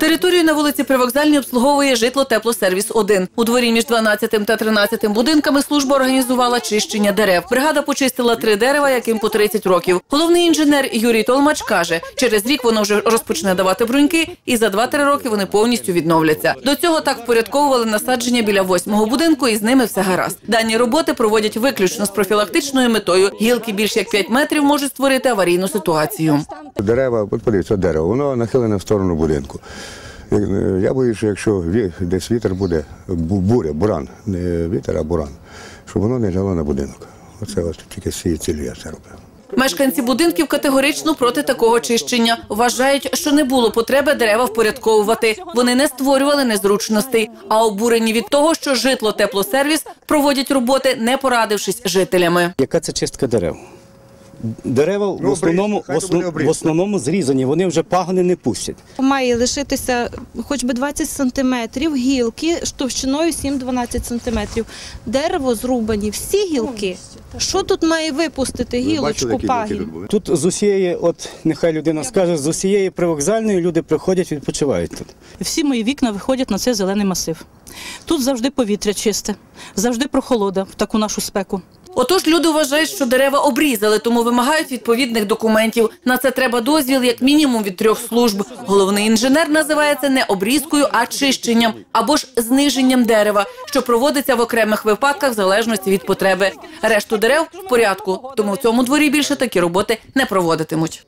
Територію на вулиці Привокзальній обслуговує житло Теплосервіс 1 У дворі між 12 та 13 будинками служба організувала чищення дерев. Бригада почистила три дерева, яким по 30 років. Головний інженер Юрій Толмач каже, через рік воно вже розпочне давати бруньки, і за 2-3 роки вони повністю відновляться. До цього так впорядковували насадження біля восьмого будинку, і з ними все гаразд. Дані роботи проводять виключно з профілактичною метою. Гілки більш як 5 метрів можуть створити аварійну ситуацію. Дерева, от подивіться, дерево, воно нахилене в сторону будинку. Е, Я боюся, якщо ві- десь вітер буде, буря, буран, не вітер, а буран, щоб воно не ляло на будинок. Оце от тільки з цієї цілі я це робив. Мешканці будинків категорично проти такого чищення. Вважають, що не було потреби дерева впорядковувати. Вони не створювали незручностей, а обурені від того, що житло теплосервіс проводять роботи, не порадившись жителями. Яка це чистка дерев? Дерева в, Ну, основному, хай в, то буде основ- в обрізка. основному зрізані, вони вже пагони не пустять. Має лишитися хоч би 20 сантиметрів гілки з товщиною 7-12 сантиметрів. Дерево зрубані, всі гілки. Що тут має випустити Ви бачили, гілочку, які гілки пагін? тут були? Тут з усієї, от нехай людина скаже, з усієї привокзальної люди приходять, відпочивають тут. Всі мої вікна виходять на цей зелений масив. Тут завжди повітря чисте, завжди прохолода в таку нашу спеку. Отож, люди вважають, що дерева обрізали, тому вимагають відповідних документів. На це треба дозвіл як мінімум від трьох служб. Головний інженер називає це не обрізкою, а чищенням або ж зниженням дерева, що проводиться в окремих випадках в залежності від потреби. Решту дерев в порядку, тому в цьому дворі більше такі роботи не проводитимуть.